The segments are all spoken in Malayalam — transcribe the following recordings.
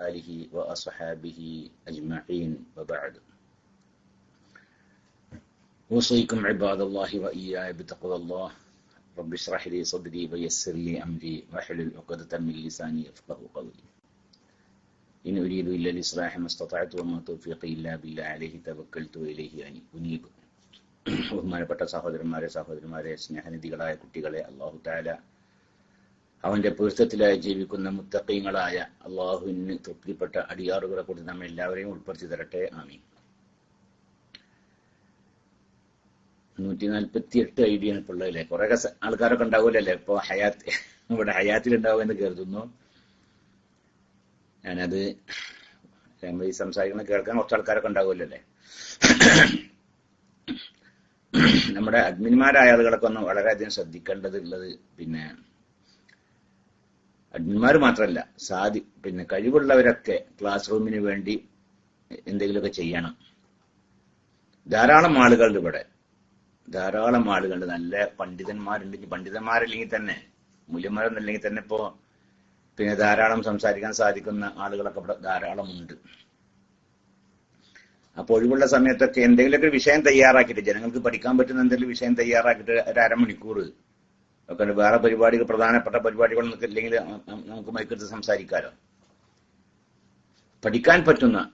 آله وأصحابه أجمعين وبعد أوصيكم عباد الله وإياي بتقوى الله رب اشرح لي صدري ويسر لي أمري واحلل عقدة من لساني يفقه قولي إن أريد إلا الإصلاح ما استطعت وما توفيقي إلا بالله عليه توكلت وإليه أنيب ബഹുമാനപ്പെട്ട സഹോദരന്മാരെ സഹോദരിമാരെ സ്നേഹനിധികളായ കുട്ടികളെ അള്ളാഹു താല അവന്റെ പൊരുത്തത്തിലായി ജീവിക്കുന്ന മുത്തക്കീങ്ങളായ അള്ളാഹുവിന് തൃപ്തിപ്പെട്ട അടിയാറുകളെ കൂടി നമ്മൾ എല്ലാവരെയും ഉൾപ്പെടുത്തി തരട്ടെ. ആമി നൂറ്റി നാൽപ്പത്തി എട്ട് ഐ ഡിയാണ് ഇപ്പോൾ അല്ലെ? കുറെ ആൾക്കാരൊക്കെ ഉണ്ടാവില്ലല്ലേ ഇപ്പൊ ഹയാത്ത് ഇവിടെ ഹയാത്തിൽ ഉണ്ടാവും എന്ന് കരുതുന്നു. ഞാനത് നമ്മൾ ഈ സംസാരിക്കുന്ന കേൾക്കാൻ കുറച്ച് ആൾക്കാരൊക്കെ ഉണ്ടാവില്ലല്ലേ നമ്മുടെ അഡ്മിന്മാരായ ആളുകളൊക്കെ ഒന്ന് വളരെയധികം ശ്രദ്ധിക്കേണ്ടതുള്ളത് പിന്നെ അഡ്മിന്മാർ മാത്രമല്ല സാധി പിന്നെ കഴിവുള്ളവരൊക്കെ ക്ലാസ് റൂമിന് വേണ്ടി എന്തെങ്കിലുമൊക്കെ ചെയ്യണം. ധാരാളം ആളുകളുണ്ട് ഇവിടെ. ധാരാളം ആളുകളുണ്ട്. നല്ല പണ്ഡിതന്മാരുണ്ട്. പണ്ഡിതന്മാരല്ലെങ്കിൽ തന്നെ മൂല്യന്മാരൊന്നല്ലെങ്കിൽ തന്നെ ഇപ്പോ പിന്നെ ധാരാളം സംസാരിക്കാൻ സാധിക്കുന്ന ആളുകളൊക്കെ ഇവിടെ ധാരാളം ഉണ്ട് അപ്പോൾ ഒഴിവുള്ള സമയത്തൊക്കെ എന്തെങ്കിലുമൊക്കെ വിഷയം തയ്യാറാക്കിയിട്ട് ജനങ്ങൾക്ക് പഠിക്കാൻ പറ്റുന്ന എന്തെങ്കിലും വിഷയം തയ്യാറാക്കിയിട്ട് ഒരു അരമണിക്കൂർ ഒക്കെ വേറെ പരിപാടികൾ പ്രധാനപ്പെട്ട പരിപാടികളൊന്നും ഇല്ലെങ്കിൽ നമുക്ക് മൈക്കെടുത്ത് സംസാരിക്കാലോ. പഠിക്കാൻ പറ്റുന്ന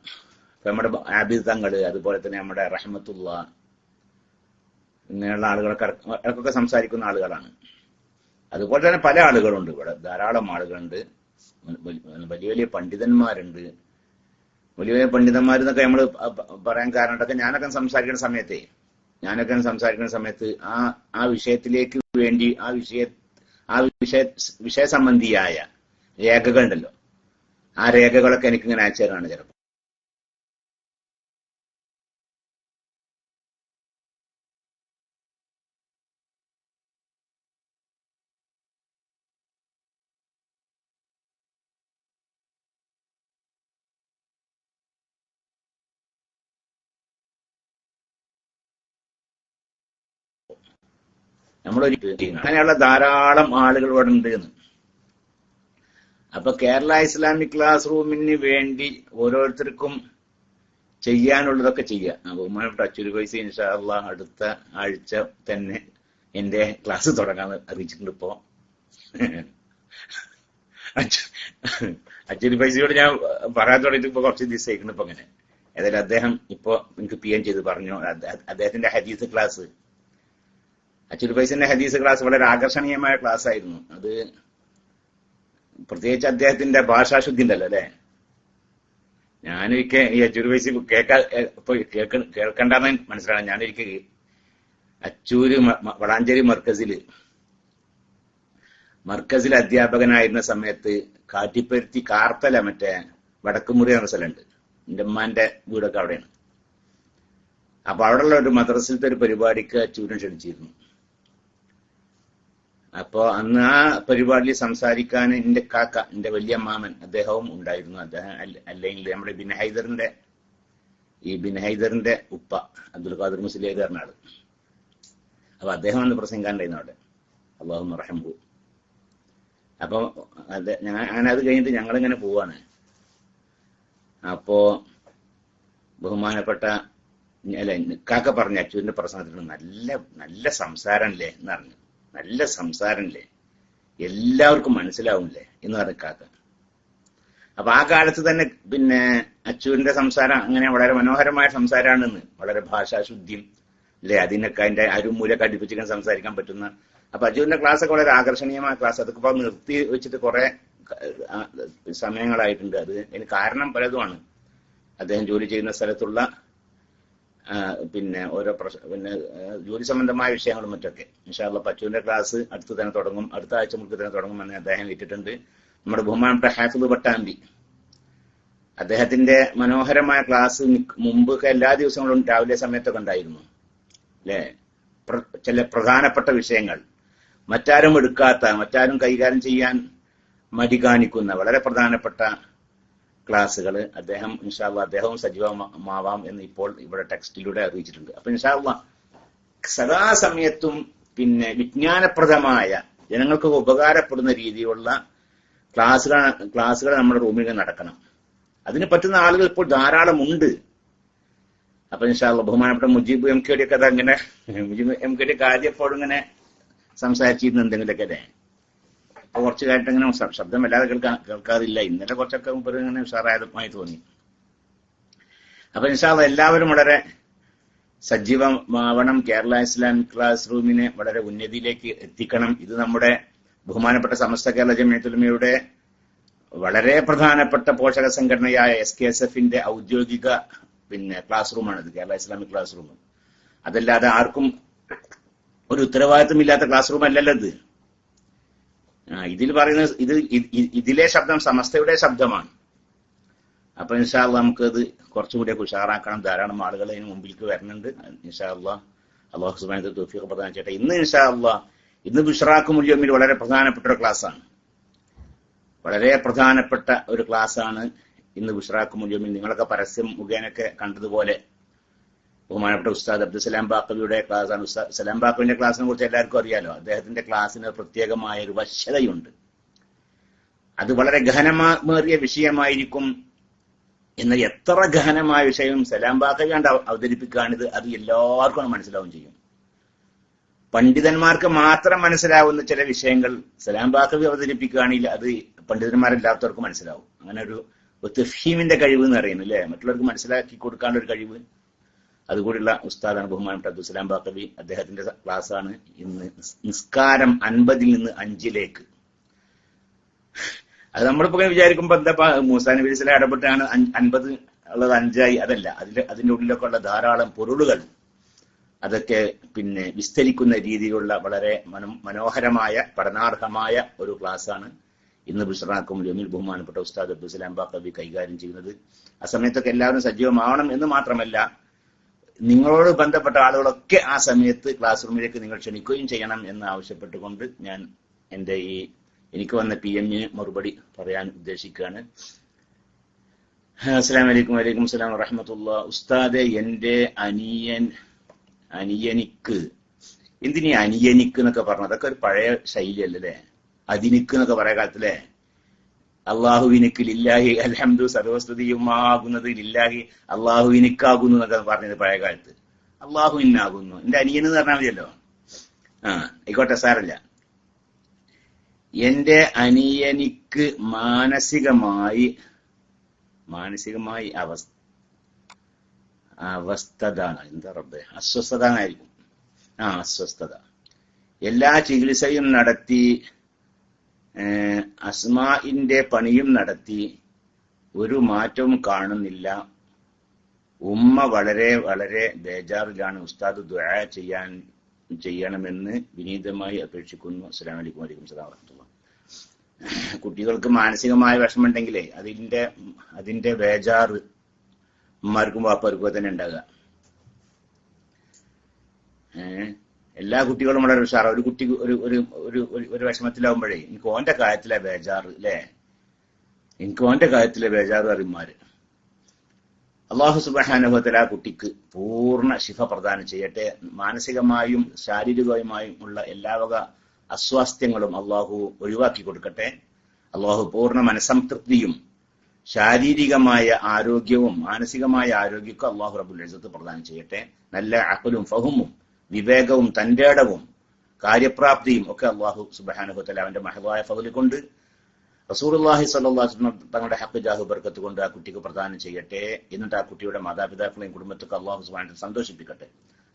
നമ്മുടെ ആബിദങ്ങൾ അതുപോലെ തന്നെ നമ്മുടെ റഹ്മത്തുള്ള ഇങ്ങനെയുള്ള ആളുകളൊക്കെ ഇടക്കൊക്കെ സംസാരിക്കുന്ന ആളുകളാണ്. അതുപോലെ തന്നെ പല ആളുകളുണ്ട് ഇവിടെ. ധാരാളം ആളുകളുണ്ട്. വലിയ വലിയ പണ്ഡിതന്മാരുണ്ട്. വലിയ വലിയ പണ്ഡിതന്മാരെന്നൊക്കെ നമ്മൾ പറയാൻ കാരണമൊക്കെ ഞാനൊക്കെ സംസാരിക്കുന്ന സമയത്തെ ഞാനൊക്കെ സംസാരിക്കുന്ന സമയത്ത് ആ ആ വിഷയത്തിലേക്ക് വേണ്ടി ആ വിഷയ ആ വിഷയ വിഷയ സംബന്ധിയായ രേഖകളുണ്ടല്ലോ. ആ രേഖകളൊക്കെ എനിക്ക് ഇങ്ങനെ അയച്ചു തരാണ് ചിലപ്പോൾ. നമ്മളൊരു അങ്ങനെയുള്ള ധാരാളം ആളുകൾ ഇവിടെ ഉണ്ട് എന്ന് അപ്പൊ കേരള ഇസ്ലാമിക് ക്ലാസ് റൂമിന് വേണ്ടി ഓരോരുത്തർക്കും ചെയ്യാനുള്ളതൊക്കെ ചെയ്യാം ബഹുമാനപ്പെട്ട അച്ചൂരി പൈസ ഇൻഷാല്ല അടുത്ത ആഴ്ച തന്നെ എന്റെ ക്ലാസ് തുടങ്ങാൻ അറിയിച്ചിട്ടുണ്ട് ഇപ്പോ. അച്ചൂരി പൈസയോട് ഞാൻ പറയാൻ തുടങ്ങിയിട്ട് ഇപ്പൊ കുറച്ച് ദിവസമായിക്കുന്നു ഇപ്പൊ അങ്ങനെ ഏതായാലും അദ്ദേഹം ഇപ്പൊ എനിക്ക് പി എം ചെയ്ത് പറഞ്ഞു. അദ്ദേഹത്തിന്റെ ഹരീസ് ക്ലാസ് അച്ചുൽ ഫൈസിന്റെ ഹദീസ് ക്ലാസ് വളരെ ആകർഷണീയമായ ക്ലാസ് ആയിരുന്നു അത് പ്രത്യേകിച്ച് അദ്ദേഹത്തിന്റെ ഭാഷാശുദ്ധി ഉണ്ടല്ലോ അല്ലെ? ഞാനൊരിക്കൽ ഈ അച്ചൂർ ഫൈസി കേൾക്കാ ഇപ്പൊ കേൾക്ക കേൾക്കണ്ടെന്ന് മനസ്സിലാണ് ഞാനൊരിക്കൽ അച്ചൂര് വളാഞ്ചേരി മർക്കസിൽ മർക്കസിൽ അധ്യാപകനായിരുന്ന സമയത്ത് കാട്ടിപ്പരുത്തി കാർത്തല മറ്റേ വടക്കുമുറി എന്ന സ്ഥലമുണ്ട്. എന്റെ ഉമ്മാന്റെ വീടൊക്കെ അവിടെയാണ്. അപ്പൊ അവിടെയുള്ള ഒരു മദ്രസിലത്തെ ഒരു പരിപാടിക്ക് അച്ചൂരൻ ക്ഷണിച്ചിരുന്നു. അപ്പോ അന്ന് ആ പരിപാടിയിൽ സംസാരിക്കാൻ എന്റെ കാക്ക എന്റെ വലിയ മാമൻ അദ്ദേഹവും ഉണ്ടായിരുന്നു. അദ്ദേഹം അല്ലെങ്കിൽ നമ്മുടെ ബിൻ ഹൈദറിന്റെ ഈ ബിൻ ഹൈദറിന്റെ ഉപ്പ അബ്ദുൽ ഖാദർ മുസ്ലിം ആൾ അപ്പൊ അദ്ദേഹം അന്ന് പ്രസംഗാണ്ടായിരുന്നു അവിടെ. അള്ളാഹു റഹംബു അപ്പൊ അത് അങ്ങനെ അത് കഴിഞ്ഞിട്ട് ഞങ്ങളിങ്ങനെ പോവാണ്. അപ്പോ ബഹുമാനപ്പെട്ട അല്ല കാക്ക പറഞ്ഞ അച്ഛന്റെ പ്രസംഗത്തിൽ നല്ല നല്ല സംസാരമല്ലേ എന്ന് പറഞ്ഞു. നല്ല സംസാരമല്ലേ എല്ലാവർക്കും മനസ്സിലാവില്ലേ? എന്ന് പറഞ്ഞു അപ്പൊ ആ കാലത്ത് തന്നെ പിന്നെ അച്ചുവിന്റെ സംസാരം അങ്ങനെ വളരെ മനോഹരമായ സംസാരമാണെന്ന് വളരെ ഭാഷാശുദ്ധിയും അല്ലെ? അതിനൊക്കെ അതിന്റെ അരുമൂലൊക്കെ അടുപ്പിച്ചിങ്ങനെ സംസാരിക്കാൻ പറ്റുന്ന. അപ്പൊ അജുവിന്റെ ക്ലാസ് ഒക്കെ വളരെ ആകർഷണീയമായ ക്ലാസ് അതൊക്കെ ഇപ്പൊ നിർത്തി വെച്ചിട്ട് കുറെ സമയങ്ങളായിട്ടുണ്ട്. അത് അതിന് കാരണം പലതുമാണ്. അദ്ദേഹം ജോലി ചെയ്യുന്ന സ്ഥലത്തുള്ള പിന്നെ ഓരോ പിന്നെ ജോലി സംബന്ധമായ വിഷയങ്ങളും മറ്റൊക്കെ. ഇൻഷാല്ല പച്ചുവിന്റെ ക്ലാസ് അടുത്ത് തന്നെ തുടങ്ങും. അടുത്ത ആഴ്ച മുഴുവൻ തന്നെ തുടങ്ങുമെന്ന് അദ്ദേഹം ഇട്ടിട്ടുണ്ട് നമ്മുടെ ബഹുമാനപ്പെട്ട ഹാഫിദ് പട്ടാമ്പി അദ്ദേഹത്തിന്റെ മനോഹരമായ ക്ലാസ് മുമ്പ് എല്ലാ ദിവസങ്ങളും രാവിലെ സമയത്തൊക്കെ ഉണ്ടായിരുന്നു. അല്ലെ? ചില പ്രധാനപ്പെട്ട വിഷയങ്ങൾ. മറ്റാരും എടുക്കാത്ത മറ്റാരും കൈകാര്യം ചെയ്യാൻ മടി കാണിക്കുന്ന വളരെ പ്രധാനപ്പെട്ട ക്ലാസ്സുകൾ അദ്ദേഹം ഇൻഷാല്ല അദ്ദേഹവും സജീവമാവാം എന്ന് ഇപ്പോൾ ഇവിടെ ടെക്സ്റ്റിലൂടെ അറിയിച്ചിട്ടുണ്ട്. അപ്പൊ ഇൻഷാല്ല സദാസമയത്തും പിന്നെ വിജ്ഞാനപ്രദമായ ജനങ്ങൾക്ക് ഉപകാരപ്പെടുന്ന രീതിയിലുള്ള ക്ലാസ്സുകൾ ക്ലാസ്സുകൾ നമ്മുടെ റൂമിൽ നടക്കണം. അതിന് പറ്റുന്ന ആളുകൾ ഇപ്പോൾ ധാരാളം ഉണ്ട്. അപ്പൊ ഇൻഷാല്ല ബഹുമാനപ്പെട്ട മുജീബ് എം കെ ഒക്കെ അങ്ങനെ മുജീബ് എം കെ ഡി കാര്യപ്പോഴും ഇങ്ങനെ സംസാരിച്ചിരുന്നു എന്തെങ്കിലുമൊക്കെ കുറച്ച് കാലത്ത് ഇങ്ങനെ ശബ്ദം വല്ലാതെ കേൾക്കാൻ കേൾക്കാറില്ല. ഇന്നലെ കുറച്ചൊക്കെ മുമ്പ് ഇങ്ങനെ ഉഷാറായതുമായി തോന്നി. അപ്പൊ നിഷാദ് എല്ലാവരും വളരെ സജീവമാവണം. കേരള ഇസ്ലാമിക് ക്ലാസ് റൂമിനെ വളരെ ഉന്നതിയിലേക്ക് എത്തിക്കണം. ഇത് നമ്മുടെ ബഹുമാനപ്പെട്ട സമസ്ത കേരള ജമിയത്തുലമയുടെ വളരെ പ്രധാനപ്പെട്ട പോഷക സംഘടനയായ എസ് കെ എസ് എഫിന്റെ ഔദ്യോഗിക പിന്നെ class റൂമാണിത്. Kerala Islamic class room. അതല്ലാതെ ആർക്കും ഒരു ഉത്തരവാദിത്തമില്ലാത്ത ക്ലാസ് റൂം അല്ലല്ലോ ഇത്. ഇതിൽ പറയുന്നത് ഇത് ഇതിലെ ശബ്ദം സമസ്തയുടെ ശബ്ദമാണ്. അപ്പൊ ഇൻഷാല്ല നമുക്കത് കുറച്ചുകൂടി ഉഷാറാക്കണം. ധാരാളം ആളുകൾ അതിന് മുമ്പിലേക്ക് വരുന്നുണ്ട്. ഇൻഷാല്ല അള്ളാഹു സുബാന തോഫിയൊക്കെ പ്രധാന ചേട്ടാ ഇന്ന് ഇൻഷാല്ല ഇന്ന് ബുഷറാഖ് മുല്യമിൽ വളരെ പ്രധാനപ്പെട്ട ഒരു ക്ലാസ്സാണ്. വളരെ പ്രധാനപ്പെട്ട ഒരു ക്ലാസ്സാണ് ഇന്ന് ബുഷറാഖ് മുല്യമിൽ. നിങ്ങളൊക്കെ പരസ്യം മുഖേനൊക്കെ കണ്ടതുപോലെ ബഹുമാനപ്പെട്ട ഉസ്താദ് അബ്ദുസലാം ബാക്കവിയുടെ ക്ലാസ്സാണ് ഉസ്താദ് സലാം ബാക്കവിന്റെ ക്ലാസ്സിനെ കുറിച്ച് എല്ലാവർക്കും അറിയാലോ? അദ്ദേഹത്തിന്റെ ക്ലാസ്സിന് പ്രത്യേകമായ ഒരു വശ്യതയുണ്ട് അത് വളരെ ഗഹനമേറിയ വിഷയമായിരിക്കും എന്ന എത്ര ഗഹനമായ വിഷയം സലാം ബാക്കവി കണ്ട് അവതരിപ്പിക്കുകയാണിത് അത് എല്ലാവർക്കും മനസ്സിലാവും ചെയ്യും. പണ്ഡിതന്മാർക്ക് മാത്രം മനസ്സിലാവുന്ന ചില വിഷയങ്ങൾ സലാം ബാക്കവി അവതരിപ്പിക്കുകയാണെങ്കിൽ അത് പണ്ഡിതന്മാരെല്ലാത്തവർക്കും മനസ്സിലാവും. അങ്ങനെ ഒരു തെഫീമിന്റെ കഴിവ് എന്ന് പറയുന്നു അല്ലേ? മറ്റുള്ളവർക്ക് മനസ്സിലാക്കി കൊടുക്കാനുള്ള ഒരു കഴിവ് അതുകൂടിയുള്ള ഉസ്താദാണ് ബഹുമാനപ്പെട്ട അബ്ദുസലാം ബാക്കബി അദ്ദേഹത്തിന്റെ ക്ലാസ്സാണ് ഇന്ന് നിസ്കാരം അൻപതിൽ നിന്ന് അഞ്ചിലേക്ക്. അത് നമ്മളിപ്പോ വിചാരിക്കുമ്പോ എന്താ മൂസാ നബി ഇസ്ലാം ഇടപെട്ടാണ് അൻപത് ഉള്ളത് അഞ്ചായി. അതല്ല അതിൽ അതിന്റെ ഉള്ളിലൊക്കെ ഉള്ള ധാരാളം പൊരുളുകൾ. അതൊക്കെ പിന്നെ വിസ്തരിക്കുന്ന രീതിയിലുള്ള വളരെ മനോ മനോഹരമായ പഠനാർഹമായ ഒരു ക്ലാസ്സാണ് ഇന്ന് ബുഷറാക്കും ജമീൽ ബഹുമാനപ്പെട്ട ഉസ്താദ് അബ്ദുസലാം ബാക്കബി കൈകാര്യം ചെയ്യുന്നത്. ആ സമയത്തൊക്കെ എല്ലാവരും സജീവമാവണം എന്ന് മാത്രമല്ല നിങ്ങളോട് ബന്ധപ്പെട്ട ആളുകളൊക്കെ ആ സമയത്ത് ക്ലാസ് റൂമിലേക്ക് നിങ്ങൾ ക്ഷണിക്കുകയും ചെയ്യണം എന്ന് ആവശ്യപ്പെട്ടുകൊണ്ട് ഞാൻ എന്റെ ഈ എനിക്ക് വന്ന പി എമ്മിന് മറുപടി പറയാൻ ഉദ്ദേശിക്കുകയാണ്. അസ്സാം വലൈക്കും വലൈക്കും സ്ലാം വറഹമത്തുള്ള. ഉസ്താദെ എന്റെ അനിയൻ അനിയനിക്ക് എന്തിനീ അനിയനിക്ക് എന്നൊക്കെ പറഞ്ഞത് അതൊക്കെ ഒരു പഴയ ശൈലിയല്ലേ? അതിനിക്ക് എന്നൊക്കെ പറയാ കാലത്തിലെ അള്ളാഹുവിനിക്ക് ലില്ലാഹി അൽഹംദു സർവസ്തുതിയുമാകുന്നത് ലില്ലാഹി അള്ളാഹുവിനിക്കാകുന്നു എന്നൊക്കെ പറഞ്ഞത് പഴയ കാലത്ത് അള്ളാഹുവിനാകുന്നു. എന്റെ അനിയൻ എന്ന് പറഞ്ഞാൽ മതിയല്ലോ? ആ ആയിക്കോട്ടെ സാറല്ല എന്റെ അനിയനിക്ക് മാനസികമായി മാനസികമായി അവസ്ഥ അവസ്ഥതാണ്. എന്താ റബ്ബെ? അസ്വസ്ഥത എന്നായിരിക്കും ആ അസ്വസ്ഥത. എല്ലാ ചികിത്സയും നടത്തി അസ്മാഇന്റെ പണിയും നടത്തി ഒരു മാറ്റവും കാണുന്നില്ല. ഉമ്മ വളരെ വളരെ ബേജാറിലാണ്. ഉസ്താദ് ദുആ ചെയ്യാൻ ചെയ്യണമെന്ന് വിനീതമായി അപേക്ഷിക്കുന്നു. അസ്സലാമു അലൈക്കും വലൈക്കും സ്വലാം കുട്ടികൾക്ക് മാനസികമായ വിഷമമുണ്ടെങ്കിലേ അതിന്റെ അതിന്റെ ബേജാറ് ഉമ്മാർക്കും വാപ്പാർക്കും തന്നെ ഉണ്ടാകുക എല്ലാ കുട്ടികളും വളരെ ഉഷാറ. ഒരു കുട്ടി ഒരു ഒരു ഒരു ഒരു- വിഷമത്തിലാവുമ്പോഴേ എനിക്ക് ഓന്റെ കാര്യത്തിലെ ബേജാറ് അല്ലേ എനിക്ക് ഓന്റെ കാര്യത്തിലെ ബേജാറ് അറിയുമാര് അള്ളാഹു സുബാനുഭവത്തിൽ ആ കുട്ടിക്ക് പൂർണ ശിഫ പ്രദാനം ചെയ്യട്ടെ. മാനസികമായും ശാരീരികമായും ഉള്ള എല്ലാവക അസ്വാസ്ഥ്യങ്ങളും അള്ളാഹു ഒഴിവാക്കി കൊടുക്കട്ടെ. അള്ളാഹു പൂർണ മനസംതൃപ്തിയും ശാരീരികമായ ആരോഗ്യവും മാനസികമായ ആരോഗ്യവും അള്ളാഹു റബുൽ പ്രദാനം ചെയ്യട്ടെ. നല്ല അക്കലും ഫഹുമും വിവേകവും തന്റേടവും കാര്യപ്രാപ്തിയും ഒക്കെ അള്ളാഹു സുബാനുഭവത്തിൽ അവന്റെ മഹവായ ഫതിൽ കൊണ്ട് റസൂർല്ലാഹി സല്ലാഹു തങ്ങളുടെ ഹക്ക് ജാഹു ബർക്കത്ത് കൊണ്ട് ആ കുട്ടിക്ക് പ്രദാനം ചെയ്യട്ടെ എന്നിട്ട് ആ കുട്ടിയുടെ മാതാപിതാക്കളെയും കുടുംബത്തൊക്കെ അള്ളാഹു സുബാൻ സന്തോഷിപ്പിക്കട്ടെ.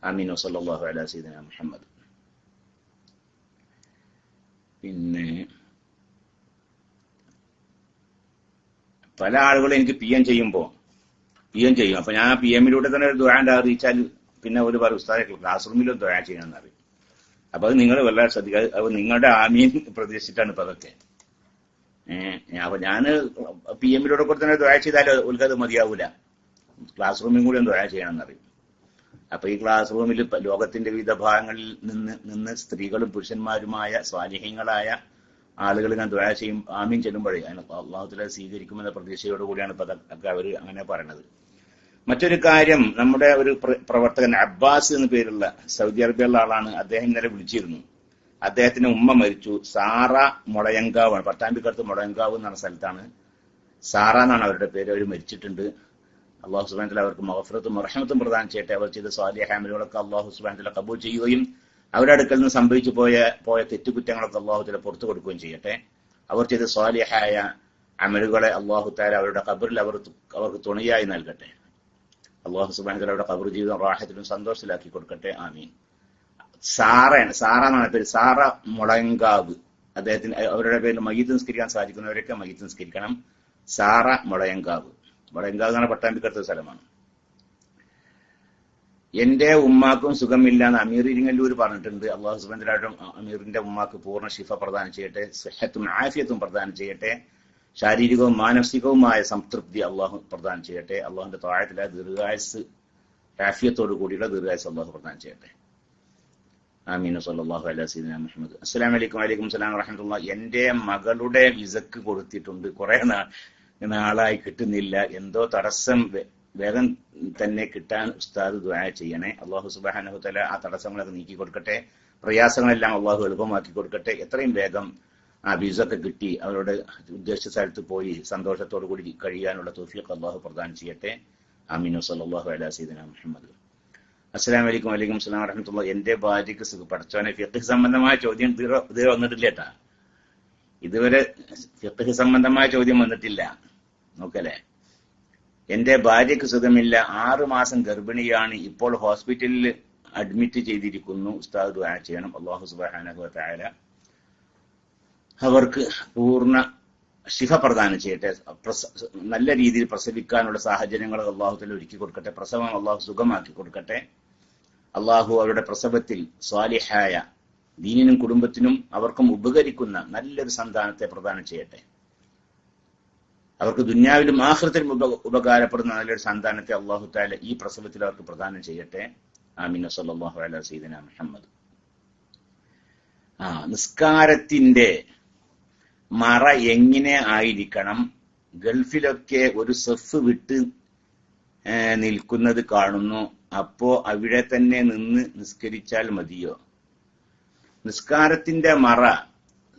ആമീൻ. സല്ലാഹു അല സീദന മുഹമ്മദ്. പിന്നെ പല ആളുകളും എനിക്ക് പി എം ചെയ്യുമ്പോൾ പി എം ചെയ്യും. അപ്പൊ ഞാൻ പി എമ്മിലൂടെ തന്നെ ഒരു ദ്വാന്റെ അറിയിച്ചാൽ പിന്നെ ഒരു പറയും ഉസ്താദെ ക്ലാസ് റൂമിലും ദ്വാ ചെയ്യണമെന്ന് അറിയും അപ്പൊ അത് നിങ്ങൾ വല്ല ശ്രദ്ധിക്കുക. അപ്പൊ നിങ്ങളുടെ ആമീൻ പ്രതീക്ഷിച്ചിട്ടാണ് ഇപ്പൊ അതൊക്കെ. അപ്പൊ ഞാൻ പി എമ്മിലൂടെ കൂടെ തന്നെ ദ്വാ ചെയ്താൽ ഉൽക്കത് മതിയാവൂല. ക്ലാസ് റൂമിൽ കൂടി ദ്വാ ചെയ്യണം അറിയും അപ്പൊ ഈ ക്ലാസ് റൂമിൽ ലോകത്തിന്റെ വിവിധ ഭാഗങ്ങളിൽ നിന്ന് നിന്ന് സ്ത്രീകളും പുരുഷന്മാരുമായ സ്വാലിഹ്യങ്ങളായ ആളുകൾ ഇങ്ങനെ ദ്വാ ചെയ്യും ആമീൻ ചെല്ലുമ്പോഴേ അതിന് അള്ളാഹുത്തിലെ സ്വീകരിക്കുമെന്ന പ്രതീക്ഷയോട് കൂടിയാണ് ഇപ്പൊ അതൊക്കെ അവർ അങ്ങനെ പറയണത്. മറ്റൊരു കാര്യം നമ്മുടെ ഒരു പ്രവർത്തകൻ അബ്ബാസ് എന്ന പേരുള്ള സൗദി അറേബ്യയിലുള്ള ആളാണ് അദ്ദേഹം ഇന്നലെ വിളിച്ചിരുന്നു. അദ്ദേഹത്തിന്റെ ഉമ്മ മരിച്ചു. സാറ മുളയങ്കാവ് ആണ്. പട്ടാമ്പിക്കടുത്ത് മുളയങ്കാവ് എന്ന സ്ഥലത്താണ്. സാറ എന്നാണ് അവരുടെ പേര്. അവർ മരിച്ചിട്ടുണ്ട്. അള്ളാഹു സുബാൻ അവർക്ക് മഹഫറത്തും റഹമത്തും പ്രദാനം ചെയ്യട്ടെ. അവർ ചെയ്ത സ്വാലിയ ഹാമിലുകളൊക്കെ അള്ളാഹു സുബാൻ കബൂൾ ചെയ്യുകയും അവരുടെ അടുക്കൽ നിന്ന് സംഭവിച്ചു പോയ പോയ തെറ്റുകുറ്റങ്ങളൊക്കെ അള്ളാഹു തല പുറത്തു കൊടുക്കുകയും ചെയ്യട്ടെ. അവർ ചെയ്ത സ്വാലിഹായ അമലുകളെ അള്ളാഹു താല അവരുടെ കബറിൽ അവർ അവർക്ക് തുണയായി നൽകട്ടെ. അള്ളാഹു സുബാൻ കബർ ജീവിതം റാഹത്തിലും സന്തോഷത്തിലാക്കി കൊടുക്കട്ടെ. ആമീൻ. സാറയാണ് സാറ എന്നാണ് പേര്. സാറ മുളങ്കാവ് അദ്ദേഹത്തിന് അവരുടെ പേരിൽ മയ്യത്ത് നിസ്കരിക്കാൻ സാധിക്കുന്നവരൊക്കെ മയ്യത്ത് നിസ്കരിക്കണം. സാറ മുളയങ്കാവ് മുളയങ്കാവ് എന്നാണ് പട്ടാമ്പിക്കടുത്ത സ്ഥലമാണ്. എന്റെ ഉമ്മാക്കും സുഖമില്ല എന്ന് അമീർ ഇരിങ്ങല്ലൂർ പറഞ്ഞിട്ടുണ്ട്. അള്ളാഹു സുബന്ദരായിട്ടും അമീറിന്റെ ഉമ്മാക്ക് പൂർണ ശിഫ പ്രദാനം ചെയ്യട്ടെ. സെഹത്തും ആഫിയത്തും പ്രദാനം ചെയ്യട്ടെ. ശാരീരികവും മാനസികവുമായ സംതൃപ്തി അള്ളാഹു പ്രദാനം ചെയ്യട്ടെ. അള്ളാഹുന്റെ താഴത്തിലെ ദീർഘായുസ് ആഫിയത്തോടു കൂടിയുള്ള ദീർഘായുസ് അള്ളാഹു പ്രദാനം ചെയ്യട്ടെ. ആമീൻ. സല്ലാഹു അലൈഹി മുഹമ്മദ്. അസ്സലാം വലൈക്കും വലൈക്കും സ്ലാം വറഹമുല്ല എന്റെ മകളുടെ വിസക്ക് കൊടുത്തിട്ടുണ്ട്. കുറെ നാളായി കിട്ടുന്നില്ല. എന്തോ തടസ്സം വേഗം തന്നെ കിട്ടാൻ ഉസ്താദ് ദ്വായ ചെയ്യണേ. അള്ളാഹു സുബാനഹുത്തല തല ആ തടസ്സങ്ങളൊക്കെ നീക്കി കൊടുക്കട്ടെ. പ്രയാസങ്ങളെല്ലാം അള്ളാഹു എളുപ്പമാക്കി കൊടുക്കട്ടെ. എത്രയും വേഗം ആ വിസ ഒക്കെ കിട്ടി അവരുടെ ഉദ്ദേശിച്ച സ്ഥലത്ത് പോയി സന്തോഷത്തോടു കൂടി കഴിയാനുള്ള തോഫിയൊക്കെ അള്ളാഹു പ്രദാനം ചെയ്യട്ടെ. അമീനു സല്ലാഹു അല സീദന മുഹമ്മദ്. അസ്സലാം വലൈക്കും വലൈക്കും സ്ലാം വറഹമത്തുള്ള എന്റെ ഭാര്യക്ക് സുഖം പഠിച്ചവനെ ഫിഖ് സംബന്ധമായ ചോദ്യം ഇതുവരെ വന്നിട്ടില്ല കേട്ടാ ഇതുവരെ ഫിഖ് സംബന്ധമായ ചോദ്യം വന്നിട്ടില്ല. നോക്കല്ലേ? എന്റെ ഭാര്യക്ക് സുഖമില്ല. ആറു മാസം ഗർഭിണിയാണ്. ഇപ്പോൾ ഹോസ്പിറ്റലിൽ അഡ്മിറ്റ് ചെയ്തിരിക്കുന്നു. ഉസ്താദ് ചെയ്യണം. അള്ളാഹു സുബാന അവർക്ക് പൂർണ ശിഫ പ്രദാനം ചെയ്യട്ടെ. നല്ല രീതിയിൽ പ്രസവിക്കാനുള്ള സാഹചര്യങ്ങൾ അള്ളാഹുത്തിൽ ഒരുക്കി കൊടുക്കട്ടെ. പ്രസവം അള്ളാഹു സുഖമാക്കി കൊടുക്കട്ടെ. അള്ളാഹു അവരുടെ പ്രസവത്തിൽ സ്വാലിഹായ ദീനിനും കുടുംബത്തിനും അവർക്കും ഉപകരിക്കുന്ന നല്ലൊരു സന്താനത്തെ പ്രദാനം ചെയ്യട്ടെ. അവർക്ക് ദുന്യാവിലും ആഹൃത്തിലും ഉപ ഉപകാരപ്പെടുന്ന നല്ലൊരു സന്താനത്തെ അള്ളാഹു താല ഈ പ്രസവത്തിൽ അവർക്ക് പ്രദാനം ചെയ്യട്ടെ. ആമീൻ. സല്ലാഹു അല സീദന മുഹമ്മദ്. ആ നിസ്കാരത്തിന്റെ മറ എങ്ങനെ ആയിരിക്കണം? ഗൾഫിലൊക്കെ ഒരു സെഫ് വിട്ട് നിൽക്കുന്നത് കാണുന്നു. അപ്പോ അവിടെ തന്നെ നിന്ന് നിസ്കരിച്ചാൽ മതിയോ? നിസ്കാരത്തിന്റെ മറ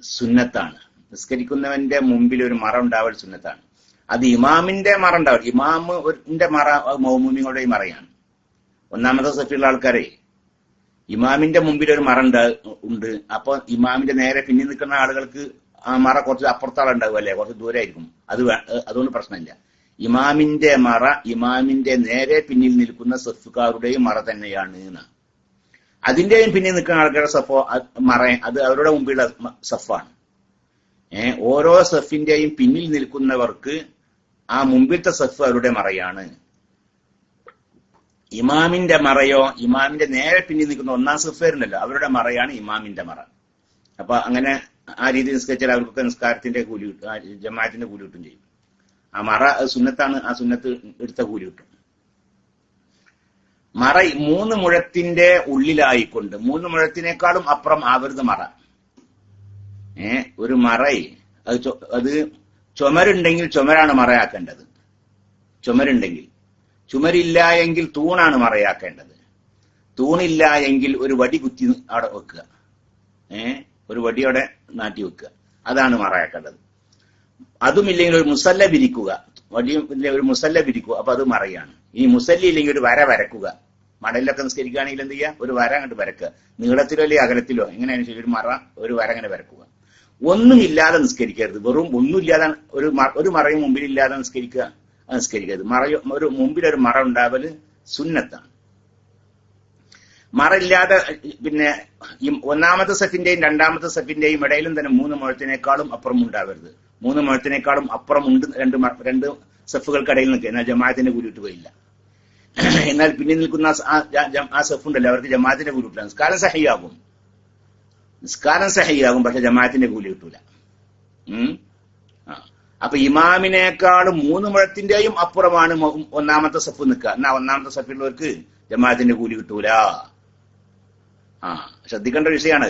സുന്നത്താണ്. നിസ്കരിക്കുന്നവന്റെ മുമ്പിൽ ഒരു മറ ഉണ്ടാവൽ സുന്നത്താണ്. അത് ഇമാമിന്റെ മറ ഉണ്ടാവും ഇമാമിന്റെ മറ മൗമൂമികളുടെ മറയാണ്. ഒന്നാമത്തെ സഫിയുള്ള ആൾക്കാരെ ഇമാമിന്റെ മുമ്പിൽ ഒരു മറ ഉണ്ട്. അപ്പൊ ഇമാമിന്റെ നേരെ പിന്നിൽ നിൽക്കുന്ന ആളുകൾക്ക് മറ കുറച്ച് അപ്പുറത്താളുണ്ടാവും അല്ലേ കുറച്ച് ദൂരമായിരിക്കും അത് അതുകൊണ്ട് പ്രശ്നമില്ല. ഇമാമിന്റെ മറ ഇമാമിന്റെ നേരെ പിന്നിൽ നിൽക്കുന്ന സഫുകാരുടെയും മറ തന്നെയാണ് എന്ന്. അതിന്റെയും പിന്നിൽ നിൽക്കുന്ന ആൾക്കാരുടെ സഫോ മറ അത് അവരുടെ മുമ്പിലുള്ള സഫാണ്. ഏർ ഓരോ സഫിന്റെയും പിന്നിൽ നിൽക്കുന്നവർക്ക് ആ മുമ്പിലത്തെ സഫ് അവരുടെ മറയാണ്. ഇമാമിന്റെ മറയോ ഇമാമിന്റെ നേരെ പിന്നിൽ നിൽക്കുന്ന ഒന്നാം സഫേറിനല്ലോ അവരുടെ മറയാണ് ഇമാമിന്റെ മറ. അപ്പൊ അങ്ങനെ ആ രീതിയിൽ നിസ്കരിച്ചാൽ അവർക്കൊക്കെ നിസ്കാരത്തിന്റെ കൂലി കിട്ടും ജമാഅത്തിന്റെ കൂലി കിട്ടും ചെയ്യും. ആ മറ സുന്നത്താണ് ആ സുന്നത്ത് എടുത്ത കൂലി കിട്ടും. മറ മൂന്ന് മുഴത്തിന്റെ ഉള്ളിലായിക്കൊണ്ട് മൂന്ന് മുഴത്തിനേക്കാളും അപ്പുറം ആവരുത് മറ. ഏ ഒരു മറ അത് അത് ചുമരുണ്ടെങ്കിൽ ചുമരാണ് മറയാക്കേണ്ടത്. ചുമരുണ്ടെങ്കിൽ. ചുമരില്ല എങ്കിൽ തൂണാണ് മറയാക്കേണ്ടത്. തൂണില്ല എങ്കിൽ ഒരു വടി കുത്തി അവിടെ വെക്കുക. ഏ ഒരു വടിയോടെ നാട്ടി വെക്കുക. അതാണ് മറയാക്കേണ്ടത്. അതുമില്ലെങ്കിൽ ഒരു മുസല്ല വിരിക്കുക. വടിയും ഒരു മുസല്ല വിരിക്കുക. അപ്പൊ അത് മറയാണ്. ഇനി മുസല്ലി ഇല്ലെങ്കിൽ ഒരു വര വരക്കുക. മടലിലൊക്കെ നിസ്കരിക്കുകയാണെങ്കിൽ എന്ത് ചെയ്യുക? ഒരു വര അങ്ങോട്ട് വരക്കുക. നീളത്തിലോ അല്ലെങ്കിൽ അകലത്തിലോ? എങ്ങനെയാണ് ശരി ഒരു മറ ഒരു വര അങ്ങനെ വരക്കുക. ഒന്നുമില്ലാതെ നിസ്കരിക്കരുത്. വെറും ഒന്നുമില്ലാതെ ഒരു ഒരു മറയും മുമ്പിലില്ലാതെ നിസ്കരിക്കുക. നിസ്കരിക്കരുത്. മറയോ ഒരു മുമ്പിൽ ഒരു മറ ഉണ്ടാവൽ സുന്നത്താണ്. മറയില്ലാതെ പിന്നെ ഈ ഒന്നാമത്തെ സെഫിന്റെയും രണ്ടാമത്തെ സെഫിന്റെയും ഇടയിലും തന്നെ മൂന്ന് മുഴത്തിനേക്കാളും അപ്പുറം ഉണ്ടാവരുത്. മൂന്ന് മുഴത്തിനേക്കാളും അപ്പുറം ഉണ്ട് രണ്ട് രണ്ട് സെഫുകൾക്കിടയിൽ നിൽക്കുക എന്നാൽ ജമാഅത്തിന്റെ കൂലി കിട്ടുകയില്ല എന്നാൽ പിന്നെ നിൽക്കുന്ന ആ സെഫ് ഉണ്ടല്ലോ അവർക്ക് ജമാഅത്തിന്റെ കൂലി കിട്ടില്ല നിസ്കാരം സഹിയാകും. നിസ്കാരം സഹിയാകും പക്ഷെ ജമാഅത്തിന്റെ കൂലി കിട്ടൂല. അപ്പൊ ഇമാമിനേക്കാളും മൂന്ന് മുഴത്തിന്റെയും അപ്പുറമാണ് ഒന്നാമത്തെ സഫ് നിൽക്കുക. എന്നാ ഒന്നാമത്തെ സഫിലുള്ളവർക്ക് ജമാഅത്തിന്റെ കൂലി കിട്ടൂല. ആ ശ്രദ്ധിക്കേണ്ട വിഷയമാണ്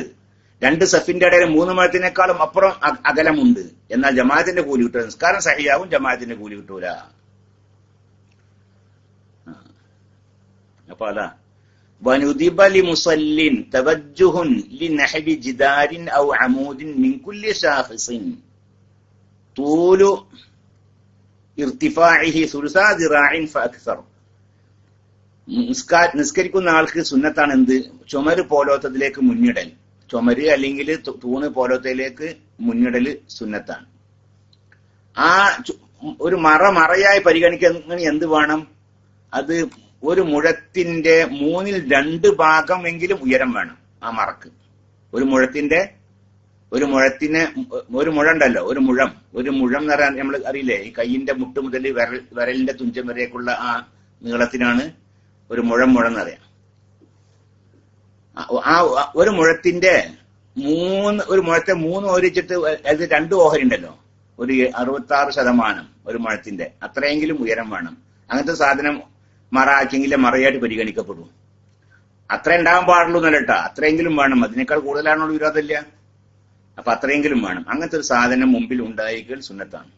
രണ്ട് സഫിന്റെ ഇടയിൽ മൂന്ന് മുഴത്തിനേക്കാളും അപ്പുറം അകലമുണ്ട് എന്നാൽ ജമാഅത്തിന്റെ കൂലി കിട്ടൂല നിസ്കാരം സഹിയാവും ജമാഅത്തിന്റെ കൂലി കിട്ടൂല അപ്പൊ അതാ وندب لمصل توجه لنحو جدار أو عمود من كل شاخص طول ഇർത്തിഫാഇഹി സുൽസാ ദിറാഇൻ ഫഅക്സർ നിസ്കാ- നിസ്കരിക്കുന്ന ആൾക്ക് സുന്നത്താണ് എന്ത് ചുമര് പോലോത്തത്തിലേക്ക് മുന്നിടൽ. ചുമര് അല്ലെങ്കിൽ തൂണ് പോലോത്തയിലേക്ക് മുന്നിടൽ സുന്നത്താണ്. ആ ഒരു മറ മറയായി പരിഗണിക്കുന്ന എന്ത് വേണം? അത് ഒരു മുഴത്തിന്റെ മൂന്നിൽ രണ്ട് ഭാഗമെങ്കിലും ഉയരം വേണം ആ മറക്ക്. ഒരു മുഴത്തിന്റെ ഒരു മുഴത്തിന് ഒരു മുഴ ഉണ്ടല്ലോ ഒരു മുഴം. ഒരു മുഴം എന്ന് പറയാൻ നമ്മൾ അറിയില്ലേ? ഈ കൈയിന്റെ മുട്ട് മുതൽ വിരൽ വിരലിന്റെ തുഞ്ചം വരേക്കുള്ള ആ നീളത്തിനാണ് ഒരു മുഴം മുഴം എന്നറിയാം. ആ- ഒരു മുഴത്തിന്റെ മൂന്ന് ഒരു മുഴത്തെ മൂന്ന് ഓരിച്ചിട്ട് അത് രണ്ട് ഓഹരി ഉണ്ടല്ലോ ഒരു അറുപത്തി ആറ് ശതമാനം ഒരു മുഴത്തിന്റെ. അത്രയെങ്കിലും ഉയരം വേണം. അങ്ങനത്തെ സാധനം മറ ആക്കിയെങ്കിലേ മറയായിട്ട് പരിഗണിക്കപ്പെടും. അത്ര ഉണ്ടാവാൻ പാടുള്ളൂ എന്നല്ല കേട്ടോ. അത്രയെങ്കിലും വേണം. അതിനേക്കാൾ കൂടുതലാണോ വിരോധമില്ല അപ്പൊ അത്രയെങ്കിലും വേണം. അങ്ങനത്തെ ഒരു സാധനം മുമ്പിൽ ഉണ്ടായിക്കൽ സുന്നത്താണ്.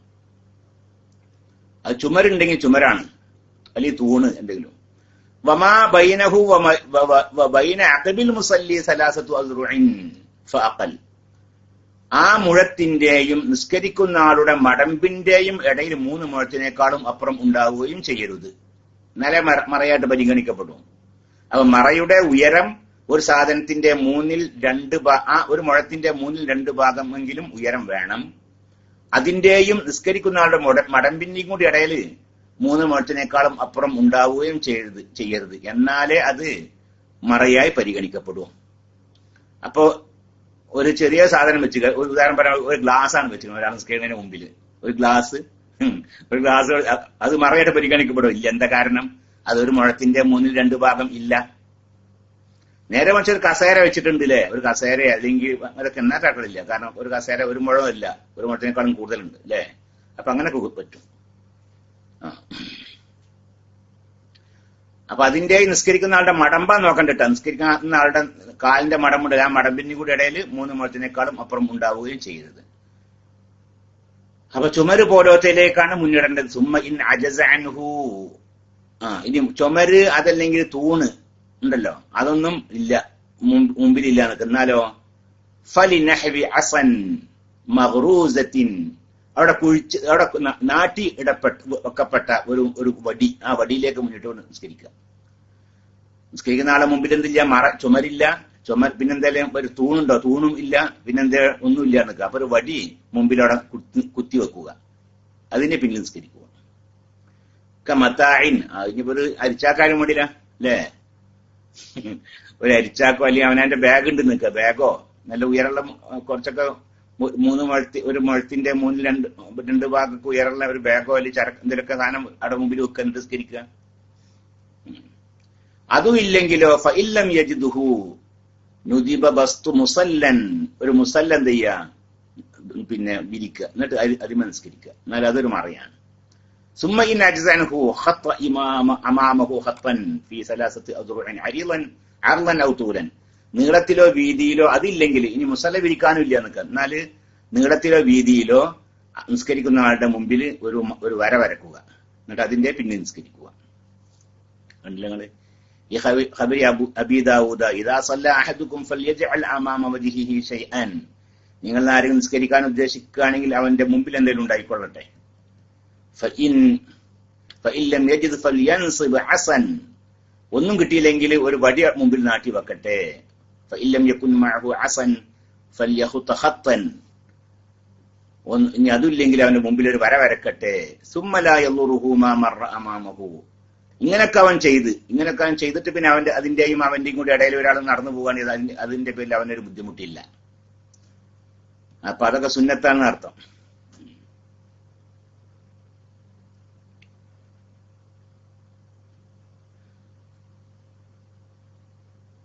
അത് ചുമരുണ്ടെങ്കിൽ ചുമരാണ്. അല്ലെങ്കിൽ തൂണ് എന്തെങ്കിലും. ബൈനഹു ബൈന അഖബിൽ മുസല്ലി ഫഅഖൽ. ആ മുഴത്തിന്റെയും നിസ്കരിക്കുന്ന ആളുടെ മടമ്പിന്റെയും ഇടയിൽ മൂന്ന് മുഴത്തിനേക്കാളും അപ്പുറം ഉണ്ടാവുകയും ചെയ്യരുത്. നല്ല മറ- മറയായിട്ട് പരിഗണിക്കപ്പെടും. അപ്പൊ മറയുടെ ഉയരം ഒരു സാധനത്തിന്റെ മൂന്നിൽ രണ്ട് ആ ഒരു മുഴത്തിന്റെ മൂന്നിൽ രണ്ട് ഭാഗമെങ്കിലും ഉയരം വേണം. അതിന്റെയും നിസ്കരിക്കുന്ന ആളുടെ മുട- മടമ്പിന്റെയും കൂടി ഇടയിൽ മൂന്ന് മുഴത്തിനേക്കാളും അപ്പുറം ഉണ്ടാവുകയും ചെയ്യരുത് ചെയ്യരുത്. എന്നാലേ അത് മറയായി പരിഗണിക്കപ്പെടും അപ്പോ ഒരു ചെറിയ സാധനം വെച്ച് ഒരു ഉദാഹരണം പറയാം ഒരു ഗ്ലാസ് ആണ് വെച്ചിരുന്നത് ഒരാൾ സ്ക്രീനിന് മുമ്പിൽ. ഒരു ഗ്ലാസ് ഒരു ഗ്ലാസ് അത് മറയായിട്ട് പരിഗണിക്കപ്പെടും ഇല്ല. എന്താ കാരണം? അതൊരു മുഴത്തിന്റെ മൂന്നിൽ രണ്ട് ഭാഗം ഇല്ല. നേരെ മറിച്ച് ഒരു കസേര വെച്ചിട്ടുണ്ട് അല്ലേ ഒരു കസേര അല്ലെങ്കിൽ അതൊക്കെ എന്നാറ്റാക്കളില്ല കാരണം ഒരു കസേര ഒരു മുഴമില്ല ഒരു മുഴത്തിനേക്കാളും കൂടുതലുണ്ട് അല്ലേ അപ്പൊ അങ്ങനെയൊക്കെ പറ്റും. അപ്പൊ അതിന്റെ നിസ്കരിക്കുന്ന ആളുടെ മടമ്പ നോക്കണ്ടിട്ട. നിസ്കരിക്കുന്ന ആളുടെ കാലിന്റെ മടമ്പുണ്ട് ആ മടമ്പിന് കൂടി ഇടയിൽ മൂന്ന് മുഴത്തിനേക്കാളും അപ്പുറം ഉണ്ടാവുകയും ചെയ്യരുത്. അപ്പൊ ചുമര് പോലോത്തയിലേക്കാണ് മുന്നിടേണ്ടത്. സുമ ഇൻ അജസ അൻഹു. ആ ഇനി ചുമര് അതല്ലെങ്കിൽ തൂണ് ഉണ്ടല്ലോ. അതൊന്നും ഇല്ല. മുമ്പ് മുമ്പിലില്ല നിൽക്കുന്നാലോ ഫലി നഹവി അസൻ മഹ്റൂസത്തിൻ അവിടെ കുഴിച്ച് അവിടെ നാട്ടി ഇടപ്പെട്ട് വെക്കപ്പെട്ട ഒരു ഒരു വടി ആ വടിയിലേക്ക് മുന്നിട്ട് നിസ്കരിക്കുക. നിസ്കരിക്കുന്ന ആളെ മുമ്പിൽ എന്തില്ല? മറ ചുമരില്ല. ചുമ പിന്നെന്തായാലും ഒരു തൂണുണ്ടോ? തൂണും ഇല്ല. പിന്നെന്താ ഒന്നുമില്ല നിൽക്കുക. അപ്പൊ ഒരു വടി മുമ്പിൽ അവിടെ കുത്തി കുത്തി വെക്കുക. അതിനെ പിന്നിൽ നിസ്കരിക്കുക. മത്തായിൻ ഇനിയിപ്പോ ഒരു അരിച്ചാക്കാനും വേണ്ടില്ല അല്ലേ? ഒരു അരിച്ചാക്കോ അല്ലെങ്കിൽ അവനെ ബാഗ് ഉണ്ട് നിൽക്കുക. ബാഗോ? നല്ല ഉയരമുള്ള കുറച്ചൊക്കെ മൂന്ന് മുഴത്തി ഒരു മുഴത്തിന്റെ മൂന്നിൽ രണ്ട് രണ്ട് ഭാഗമൊക്കെ ഉയരമുള്ള ഒരു ബാഗോ അല്ലെങ്കിൽ ചരക്ക് എന്തെങ്കിലുമൊക്കെ സാധനം അവിടെ മുമ്പിൽ വെക്കുക നിസ്കരിക്കുക ഉം. അതും ഇല്ലെങ്കിലോ ഫഇല്ലം യജിദുഹു നുദിബ ബസ്തു മുസല്ലൻ ഒരു മുസല്ല എന്ത് ചെയ്യാ പിന്നെ വിരിക്കുക എന്നിട്ട് അരി അരിമ നിസ്കരിക്കുക എന്നാൽ അതൊരു മറയാണ് ثم إن أجزعنه خط إمام أمامه خطا في ثلاثة أذرع عريضا عرضا أو طولا നീളത്തിലോ വീതിയിലോ അതില്ലെങ്കിൽ ഇനി മുസല്ല വിരിക്കാനും ഇല്ല എന്നൊക്കെ. എന്നാൽ നീളത്തിലോ വീതിയിലോ നിസ്കരിക്കുന്ന ആളുടെ മുമ്പിൽ ഒരു ഒരു വര വരക്കുക. എന്നിട്ട് അതിന്റെ പിന്നെ നിസ്കരിക്കുക. ഈ സല്ല നിങ്ങൾ ആരെങ്കിലും നിസ്കരിക്കാൻ ഉദ്ദേശിക്കുകയാണെങ്കിൽ അവന്റെ മുമ്പിൽ എന്തെങ്കിലും ഉണ്ടായിക്കൊള്ളട്ടെ. ഒന്നും കിട്ടിയില്ലെങ്കിൽ ഒരു വടി മുമ്പിൽ നാട്ടി വെക്കട്ടെ. فإن لم يكن معه عصا فليخط خطا ഒന്ന് ഇനി അതില്ലെങ്കിൽ അവന്റെ മുമ്പിൽ ഒരു വര വരക്കട്ടെ സുമ്മലാഹു ഇങ്ങനൊക്കെ അവൻ ചെയ്ത് ഇങ്ങനൊക്കെ അവൻ ചെയ്തിട്ട് പിന്നെ അവന്റെ അതിന്റെയും അവന്റെയും കൂടി ഇടയിൽ ഒരാൾ നടന്നു പോവുകയാണെങ്കിൽ അതിന്റെ അതിന്റെ പേരിൽ അവനൊരു ബുദ്ധിമുട്ടില്ല അപ്പൊ അതൊക്കെ സുന്നത്താണെന്ന് അർത്ഥം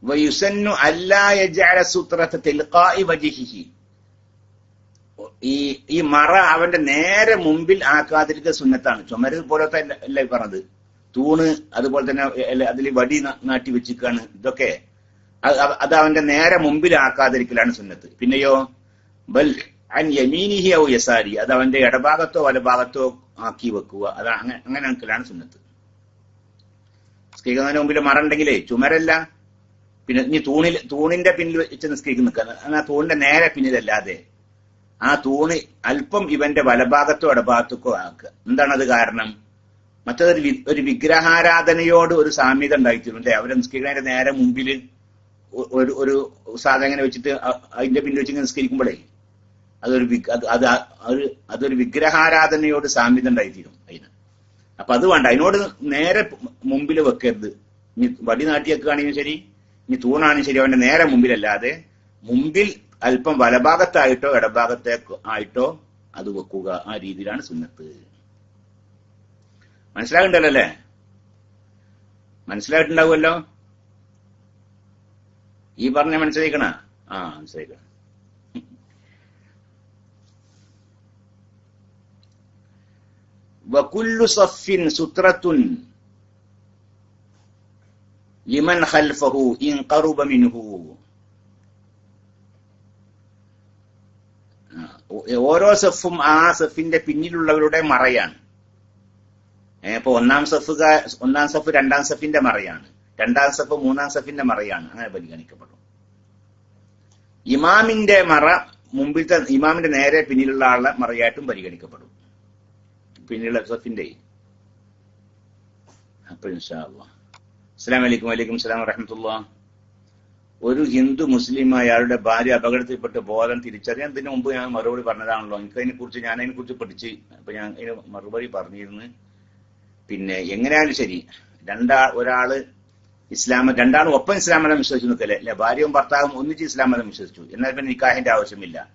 വയുസന്നു അല്ലാ യജഅല സുത്രത വജിഹിഹി. ഈ ഈ മറ അവന്റെ നേരെ മുമ്പിൽ ആക്കാതിരിക്കുന്ന സുന്നത്താണ്. ചുമര് പോലത്തെ അല്ല പറഞ്ഞത്? തൂണ് അതുപോലെ തന്നെ അതിൽ വടി നാട്ടി വെച്ചിക്കാണ് ഇതൊക്കെ അത് അവ- അവന്റെ നേരെ മുമ്പിൽ ആക്കാതിരിക്കലാണ് സുന്നത്ത്. പിന്നെയോ ബൽ അൻ യമീനിഹി ഔ യസാരി. അത് അവന്റെ ഇടഭാഗത്തോ വലഭാഗത്തോ ആക്കി വെക്കുക. അത് അങ്ങനെ അങ്ങനെ ആക്കലാണ് സുന്നത്ത് നിസ്കരിക്കുന്നതിന് മുമ്പിൽ മറ ഉണ്ടെങ്കിലേ ചുമരല്ല. പിന്നെ ഇനി തൂണിൽ തൂണിന്റെ പിന്നിൽ വെച്ച് നിസ്കരിക്കുന്ന. നിൽക്കുക ആ തൂണിന്റെ നേരെ പിന്നിലല്ലാതെ ആ തൂണി അല്പം ഇവന്റെ വലഭാഗത്തോ ഇടഭാഗത്തോ ആക്കുക. എന്താണത് കാരണം? മറ്റതൊരു ഒരു വിഗ്രഹാരാധനയോട് ഒരു സാമ്യത ഉണ്ടായിത്തീരും അല്ലെ? അവരെ നിസ്കരിക്കുന്നതിന്റെ നേരെ മുമ്പിൽ ഒരു ഒരു സാധനം ഇങ്ങനെ വെച്ചിട്ട് അതിന്റെ പിന്നിൽ വെച്ച് നിസ്കരിക്കുമ്പോഴേ അതൊരു അത് അത് അതൊരു വിഗ്രഹാരാധനയോട് സാമ്യത ഉണ്ടായിത്തീരും അതിന്. അപ്പൊ അത് വേണ്ട. അതിനോട് നേരെ മുമ്പിൽ വെക്കരുത്. ഇനി വടി നാട്ടി വെക്കുകയാണെങ്കിലും ശരി ഇനി തൂണാണ് ശരി അവന്റെ നേരെ മുമ്പിലല്ലാതെ മുമ്പിൽ അല്പം വലഭാഗത്തായിട്ടോ ഇടഭാഗത്തെ ആയിട്ടോ അത് വെക്കുക. ആ രീതിയിലാണ് സുന്നത്ത്. മനസ്സിലാകണ്ടല്ലോ അല്ലേ? മനസ്സിലായിട്ടുണ്ടാവുമല്ലോ? ഈ പറഞ്ഞ മനസ്സിലാക്കണ ആ മനസ്സിലാക്കണം വകുല്ലു സഫിൻ സുത്രത്തുൻ ലിമൻ خلفه ഇൻ قرب ആ, ഓരോ സഫും ആ സഫിന്റെ പിന്നിലുള്ളവരുടെ മറയാണ്. ഇപ്പൊ ഒന്നാം സെഫ് ഒന്നാം സഫ് രണ്ടാം സഫിന്റെ മറയാണ്. രണ്ടാം സഫ് മൂന്നാം സഫിന്റെ മറയാണ്. അങ്ങനെ പരിഗണിക്കപ്പെടും. ഇമാമിന്റെ മറ മുമ്പിലത്തെ ഇമാമിന്റെ നേരെ പിന്നിലുള്ള ആളെ മറയായിട്ടും പരിഗണിക്കപ്പെടും. പിന്നിലുള്ള സഫിന്റെ അപ്പൊ ഇൻഷാ അല്ലാഹ് അസ്സലാമു അലൈക്കും വലൈക്കും സ്ലാം വറഹമത്തുള്ള. ഒരു ഹിന്ദു മുസ്ലിം അയാളുടെ ഭാര്യ അപകടത്തിൽപ്പെട്ട് ബോധം തിരിച്ചറിയാൻ മുമ്പ് ഞാൻ മറുപടി പറഞ്ഞതാണല്ലോ. എനിക്ക് അതിനെ കുറിച്ച് ഞാൻ അതിനെ കുറിച്ച് പഠിച്ച് അപ്പൊ ഞാൻ അതിന് മറുപടി പറഞ്ഞിരുന്നു. പിന്നെ എങ്ങനെയാലും ശരി രണ്ടാ ഒരാൾ ഇസ്ലാമ രണ്ടാളും ഒപ്പം ഇസ്ലാം മതം വിശ്വസിച്ചു അല്ലെ? ഭാര്യയും ഭർത്താവും ഒന്നിച്ച് ഇസ്ലാം മതം വിശ്വസിച്ചു. എന്നാൽ പിന്നെ നിക്കാഹിന്റെ ആവശ്യമില്ല.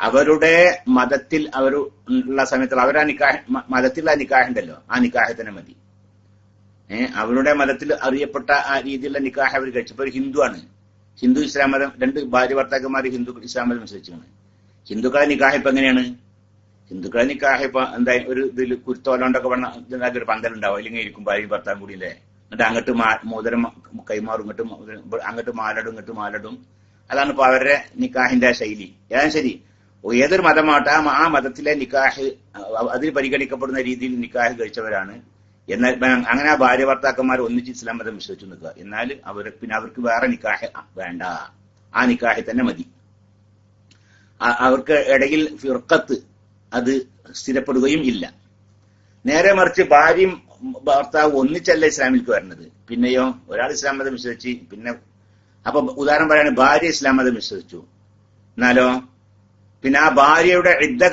അവരുടെ മതത്തിൽ അവർ ഉള്ള സമയത്ത് അവരാ നിക്കാഹ് മതത്തിലുള്ള നിക്കാഹ് ഉണ്ടല്ലോ ആ നിക്കാഹ് തന്നെ മതി. അവരുടെ മതത്തിൽ അറിയപ്പെട്ട ആ രീതിയിലുള്ള നിക്കാഹ് അവർ കഴിച്ചു ഇപ്പൊ ഒരു ഹിന്ദു ആണ് ഹിന്ദു ഇസ്ലാം മതം രണ്ട് ഭാര്യ ഭർത്താക്കന്മാർ ഹിന്ദു ഇസ്ലാം മതം അനുസരിച്ചാണ്. ഹിന്ദുക്കളെ നിക്കാഹ് ഇപ്പൊ എങ്ങനെയാണ്? ഹിന്ദുക്കളെ നിക്കാഹ് ഇപ്പൊ എന്താ ഒരു ഇതിൽ കുരുത്തോലോണ്ടൊക്കെ പറഞ്ഞ ഒരു ഒരു പന്തലുണ്ടാവും അല്ലെങ്കിൽ ഇരിക്കും ഭാര്യ ഭർത്താവ് കൂടി അല്ലേ എന്നിട്ട് അങ്ങോട്ട് മോതിരം കൈമാറും ഇങ്ങോട്ട് അങ്ങോട്ട് മാലടും ഇങ്ങോട്ട് മാലടും. അതാണ് ഇപ്പൊ അവരുടെ നിക്കാഹിന്റെ ശൈലി. ഏതാണ് ശരി? ഏതൊരു മതമാവട്ടെ ആ മതത്തിലെ നിക്കാഹ് അതിൽ പരിഗണിക്കപ്പെടുന്ന രീതിയിൽ നിക്കാഹ് കഴിച്ചവരാണ്. എന്നാൽ അങ്ങനെ ആ ഭാര്യ ഭർത്താക്കന്മാർ ഒന്നിച്ച് ഇസ്ലാം മതം വിശ്വസിച്ചു നിൽക്കുക. എന്നാൽ അവർ പിന്നെ അവർക്ക് വേറെ നിക്കാഹ് വേണ്ട. ആ നിക്കാഹി തന്നെ മതി. അവർക്ക് ഇടയിൽ ഫിർക്കത്ത് അത് സ്ഥിരപ്പെടുകയും ഇല്ല. നേരെ മറിച്ച് ഭാര്യയും ഭർത്താവ് ഒന്നിച്ചല്ല ഇസ്ലാമിലേക്ക് വരുന്നത്. പിന്നെയോ ഒരാൾ ഇസ്ലാം മതം വിശ്വസിച്ച് പിന്നെ അപ്പൊ ഉദാഹരണം പറയാണ് ഭാര്യ ഇസ്ലാം മതം വിശ്വസിച്ചു. എന്നാലോ പിന്നെ ആ ഭാര്യയുടെ യുദ്ധ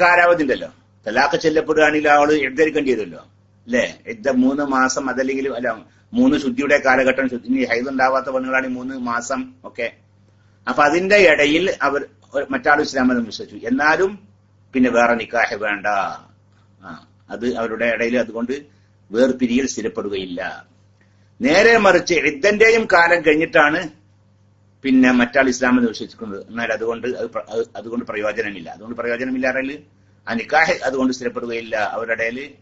ഉണ്ടല്ലോ. തലാഖ് ചെല്ലപ്പെടുകയാണെങ്കിൽ ആൾ എഴുതരിക്കേണ്ടി വരുമല്ലോ. അല്ലേ യുദ്ധ മൂന്ന് മാസം അതല്ലെങ്കിൽ അല്ല മൂന്ന് ശുദ്ധിയുടെ കാലഘട്ടം ശുദ്ധി ഇനി ഉണ്ടാവാത്ത പെണ്ണുങ്ങളാണെങ്കിൽ മൂന്ന് മാസം ഒക്കെ അപ്പൊ അതിന്റെ ഇടയിൽ അവർ മറ്റാളും ഇസ്ലാം മതം വിശ്വസിച്ചു. എന്നാലും പിന്നെ വേറെ നിക്കാഹ് വേണ്ട. ആ അത് അവരുടെ ഇടയിൽ അതുകൊണ്ട് വേർപിരിയിൽ സ്ഥിരപ്പെടുകയില്ല. നേരെ മറിച്ച് യുദ്ധന്റെയും കാലം കഴിഞ്ഞിട്ടാണ് പിന്നെ മറ്റാൾ ഇസ്ലാം മതം വിശ്വസിക്കുന്നത്. എന്നാൽ അതുകൊണ്ട് അതുകൊണ്ട് പ്ര- അതുകൊണ്ട് പ്രയോജനമില്ല. പ്രയോജനമില്ലാറൽ ആ നിക്കാഹ് അതുകൊണ്ട് സ്ഥിരപ്പെടുകയില്ല. അവരുടെ ഇടയിൽ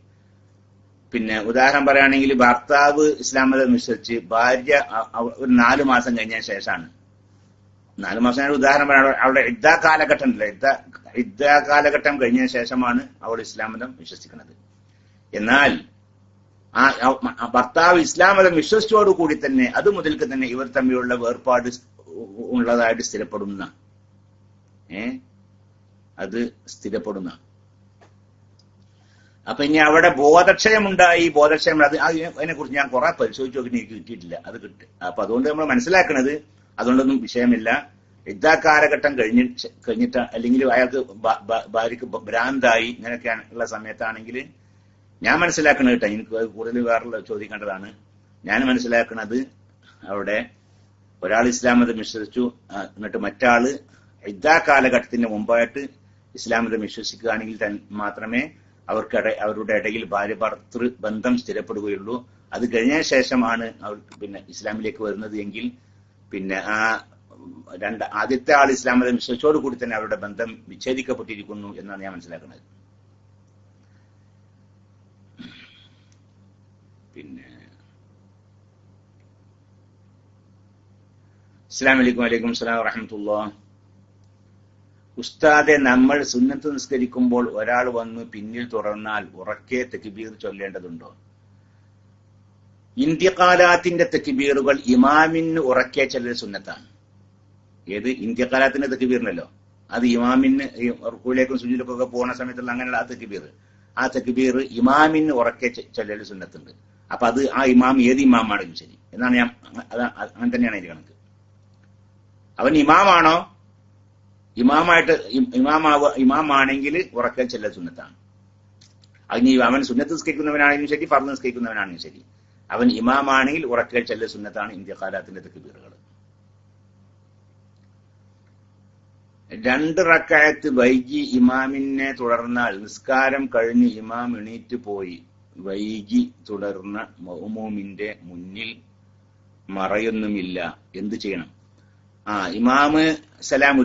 പിന്നെ ഉദാഹരണം പറയുകയാണെങ്കിൽ ഭർത്താവ് ഇസ്ലാം മതം അനുസരിച്ച് ഭാര്യ ഒരു നാലു മാസം കഴിഞ്ഞ ശേഷമാണ്. നാലു മാസം ഞാൻ ഉദാഹരണം പറയാം. അവളുടെ യുദ്ധ കാലഘട്ടം ഇല്ല? യുദ്ധ യുദ്ധ കാലഘട്ടം കഴിഞ്ഞ ശേഷമാണ് അവൾ ഇസ്ലാം മതം വിശ്വസിക്കുന്നത്. എന്നാൽ ആ ഭർത്താവ് ഇസ്ലാം മതം വിശ്വസിച്ചോടുകൂടി തന്നെ അത് മുതൽക്ക് തന്നെ ഇവർ തമ്മിലുള്ള വേർപാട് ഉള്ളതായിട്ട് സ്ഥിരപ്പെടുന്ന. ഏ? അത് സ്ഥിരപ്പെടുന്ന. അപ്പൊ ഇനി അവിടെ ബോധക്ഷയമുണ്ടായി ബോധക്ഷയം അത് അതിനെ കുറിച്ച് ഞാൻ കുറെ പരിശോധിച്ചു നോക്കി എനിക്ക് കിട്ടിയിട്ടില്ല. അത് കിട്ടി. അപ്പൊ അതുകൊണ്ട് നമ്മൾ മനസ്സിലാക്കണത് അതുകൊണ്ടൊന്നും വിഷയമില്ല. യുദ്ധകാലഘട്ടം കഴിഞ്ഞ് കഴിഞ്ഞിട്ട് അല്ലെങ്കിൽ അയാൾക്ക് ഭാര്യക്ക് ഭ്രാന്തായി ഇങ്ങനെയൊക്കെയാണ് ഉള്ള സമയത്താണെങ്കിൽ ഞാൻ മനസ്സിലാക്കുന്നത് കേട്ടോ. എനിക്ക് കൂടുതൽ വേറെ ചോദിക്കേണ്ടതാണ് ഞാൻ മനസ്സിലാക്കണത് അവിടെ ഒരാൾ ഇസ്ലാം മതം വിശ്വസിച്ചു. എന്നിട്ട് മറ്റാൾ യുദ്ധ കാലഘട്ടത്തിന് മുമ്പായിട്ട് ഇസ്ലാം മതം വിശ്വസിക്കുകയാണെങ്കിൽ മാത്രമേ അവർക്ക് അവരുടെ ഇടയിൽ ഭാര്യ ഭർത്തൃ ബന്ധം സ്ഥിരപ്പെടുകയുള്ളൂ. അത് കഴിഞ്ഞ ശേഷമാണ് അവർക്ക് പിന്നെ ഇസ്ലാമിലേക്ക് വരുന്നത് എങ്കിൽ പിന്നെ ആ രണ്ട് ആദ്യത്തെ ആൾ ഇസ്ലാം മതം വിശ്വസിച്ചോട് കൂടി തന്നെ അവരുടെ ബന്ധം വിച്ഛേദിക്കപ്പെട്ടിരിക്കുന്നു എന്നാണ് ഞാൻ മനസ്സിലാക്കുന്നത്. പിന്നെ അസ്സാം വലൈക്കും വലൈക്കും സ്ലാം വറഹമത്തുള്ള ഉസ്താദെ നമ്മൾ സുന്നത്ത് നിസ്കരിക്കുമ്പോൾ ഒരാൾ വന്ന് പിന്നിൽ തുറന്നാൽ ഉറക്കെ തെക്കിബീർ ചൊല്ലേണ്ടതുണ്ടോ? ഇന്ത്യകാലാത്തിന്റെ തെക്കിബീറുകൾ ഇമാമിന് ഉറക്കെ ചെല്ലൽ സുന്നത്താണ്. ഏത്? ഇന്ത്യകാലാത്തിന്റെ തെക്കിബീറിനല്ലോ അത് ഇമാമിന് ഉറക്കൂലേക്കും റുക്കൂലേക്കും പോണ സമയത്തുള്ള അങ്ങനെയുള്ള ആ തെക്കിബീർ ആ തെക്കിബീർ ഇമാമിന് ഉറക്കെ ചൊല്ലൽ സുന്നത്തുണ്ട്. അപ്പൊ അത് ആ ഇമാം ഏത് ഇമാമാണെങ്കിലും ശരി. എന്നാണ് ഞാൻ അങ്ങനെ തന്നെയാണ് അതിന്റെ കണക്ക്. അവൻ ഇമാമാണോ? ഇമാമായിട്ട് ഇമാമാവ ഇമാമാണെങ്കിൽ ഉറക്കൽ ചെല്ല സുന്നത്താണ്. അതിന് അവൻ സുന്നത്ത് നിസ്കരിക്കുന്നവനാണെങ്കിലും ശരി ഫർദ് നിസ്കരിക്കുന്നവനാണെങ്കിലും ശരി. അവൻ ഇമാമാണെങ്കിൽ ഉറക്കൽ ചെല്ല സുന്നത്താണ് ഇന്ത്യക്കാലത്തിന്റെ തെക്കുപീറുകൾ രണ്ട് റക്കായത്ത് വൈകി ഇമാമിനെ തുടർന്നാൽ നിസ്കാരം കഴിഞ്ഞ് ഇമാം എണീറ്റ് പോയി വൈകി തുടർന്ന മൗമൂമിന്റെ മുന്നിൽ മറയൊന്നുമില്ല. എന്ത് ചെയ്യണം? ആ ഇമാമ് സലാം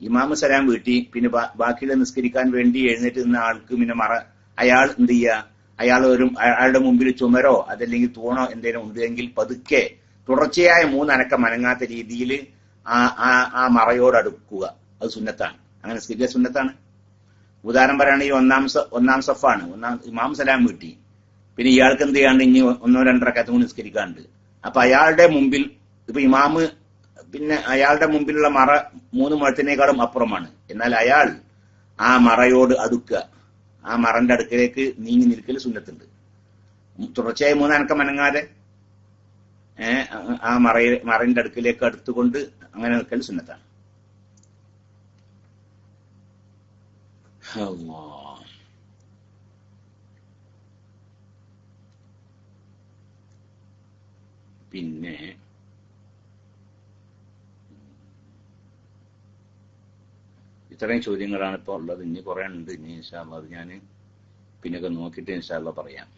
ഇമാമ് സലാം വീട്ടി. പിന്നെ ബാക്കിയുള്ള നിസ്കരിക്കാൻ വേണ്ടി എഴുന്നേറ്റ് നിന്ന ആൾക്ക് പിന്നെ മറ അയാൾ എന്ത് ചെയ്യുക അയാൾ ഒരു അയാളുടെ മുമ്പിൽ ചുമരോ അതല്ലെങ്കിൽ തൂണോ എന്തെങ്കിലും ഉണ്ടെങ്കിൽ പതുക്കെ തുടർച്ചയായ മൂന്നനക്കം അനങ്ങാത്ത രീതിയിൽ ആ ആ ആ മറയോട് അടുക്കുക. അത് സുന്നത്താണ്. അങ്ങനെ നിസ്കരിക്കുക സുന്നത്താണ്. ഉദാഹരണം പറയുകയാണെങ്കിൽ ഒന്നാം ഒന്നാം സഫാണ്. ഒന്നാം ഇമാം സലാം വീട്ടി. പിന്നെ ഇയാൾക്ക് എന്ത് ചെയ്യാണ്ട് ഇനി ഒന്നോ രണ്ടരക്കത്തും കൂടി നിസ്കരിക്കാണ്ട് അപ്പൊ അയാളുടെ മുമ്പിൽ ഇപ്പൊ ഇമാമ് പിന്നെ അയാളുടെ മുമ്പിലുള്ള മറ മൂന്ന് മുഴത്തിനേക്കാളും അപ്പുറമാണ്. എന്നാൽ അയാൾ ആ മറയോട് അടുക്കുക. ആ മറന്റെ അടുക്കലേക്ക് നീങ്ങി നിൽക്കൽ സുന്നത്തുണ്ട്. തുടർച്ചയായി മൂന്നനക്കം അനങ്ങാതെ ആ മറ മറന്റെ അടുക്കിലേക്ക് അടുത്തുകൊണ്ട് അങ്ങനെ നിൽക്കൽ സുന്നത്താണ്. പിന്നെ ഇത്രയും ചോദ്യങ്ങളാണ് ഇപ്പോൾ ഉള്ളത്. ഇനി കുറെ ഉണ്ട്. ഇനി ഇൻഷാല്ല അത് ഞാൻ പിന്നൊക്കെ നോക്കിയിട്ട് ഇൻഷാല്ല പറയാം.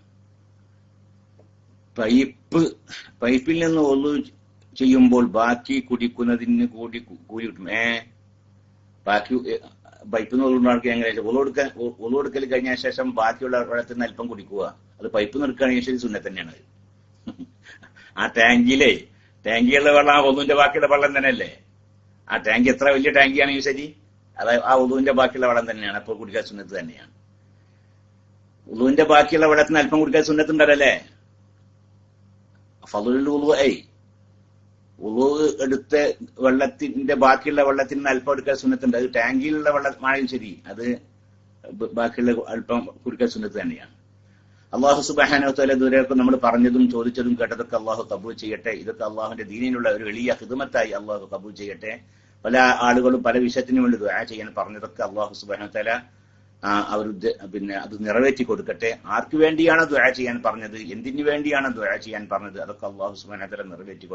പൈപ്പ് പൈപ്പിൽ നിന്ന് ഒന്നു ചെയ്യുമ്പോൾ ബാക്കി കുടിക്കുന്നതിന് കൂടി കൂലി കിട്ടും. ഏ? ബാക്കി പൈപ്പിൽ നിന്ന് ഒന്നുണ്ടാക്കി എങ്ങനെ ഒളവെടുക്കാൻ ഒളവെടുക്കൽ കഴിഞ്ഞ ശേഷം ബാക്കിയുള്ള വെള്ളത്തിൽ നിന്ന് അല്പം കുടിക്കുക. അത് പൈപ്പ് നിൽക്കുകയാണെങ്കിൽ ശരി സുന്നെ തന്നെയാണ് ആ ടാങ്കിലേ ടാങ്കിയുള്ള വെള്ളം ആ ഒന്നിന്റെ ബാക്കിയുള്ള വെള്ളം തന്നെയല്ലേ? ആ ടാങ്കി എത്ര വലിയ ടാങ്കിയാണെങ്കിൽ ശരി. അത് ആ ഉളുവിന്റെ ബാക്കിയുള്ള വെള്ളം തന്നെയാണ് അപ്പോൾ കുടിക്കാൻ സുന്നത്ത് തന്നെയാണ്. ഉളുവിന്റെ ബാക്കിയുള്ള വെള്ളത്തിന് അല്പം കുടിക്കാൻ സുന്നത്തുണ്ടല്ലേ ഫലുൽ ഉളു ഐ ഉളു എടുത്ത വെള്ളത്തിന്റെ ബാക്കിയുള്ള വെള്ളത്തിൽ നിന്ന് അല്പം എടുക്കാൻ സുന്നത്തുണ്ട് അത് ടാങ്കിയിലുള്ള വെള്ളമാണെങ്കിൽ ശരി. അത് ബാക്കിയുള്ള അല്പം കുടിക്കാൻ സുന്നത്ത് തന്നെയാണ്. അള്ളാഹു സുബാനോത്തോലെ ദൂരമൊക്കെ നമ്മൾ പറഞ്ഞതും ചോദിച്ചതും കേട്ടതൊക്കെ അള്ളാഹു കബൂൽ ചെയ്യട്ടെ. ഇതൊക്കെ അള്ളാഹുന്റെ ദീനിനുള്ള ഒരു എളിയ ഹിദമത്തായി അള്ളാഹു കബൂൽ ചെയ്യട്ടെ. പല ആളുകളും പല വിഷയത്തിനു വേണ്ടി ദുആ ചെയ്യാൻ പറഞ്ഞതൊക്കെ അള്ളാഹു സുബാനുത്തല അവർ പിന്നെ അത് നിറവേറ്റി കൊടുക്കട്ടെ. ആർക്കു വേണ്ടിയാണ് ദുആ ചെയ്യാൻ പറഞ്ഞത്? എന്തിനു വേണ്ടിയാണ് ദുആ ചെയ്യാൻ പറഞ്ഞത്? അതൊക്കെ അള്ളാഹു സുബാനുത്തല നിറവേറ്റി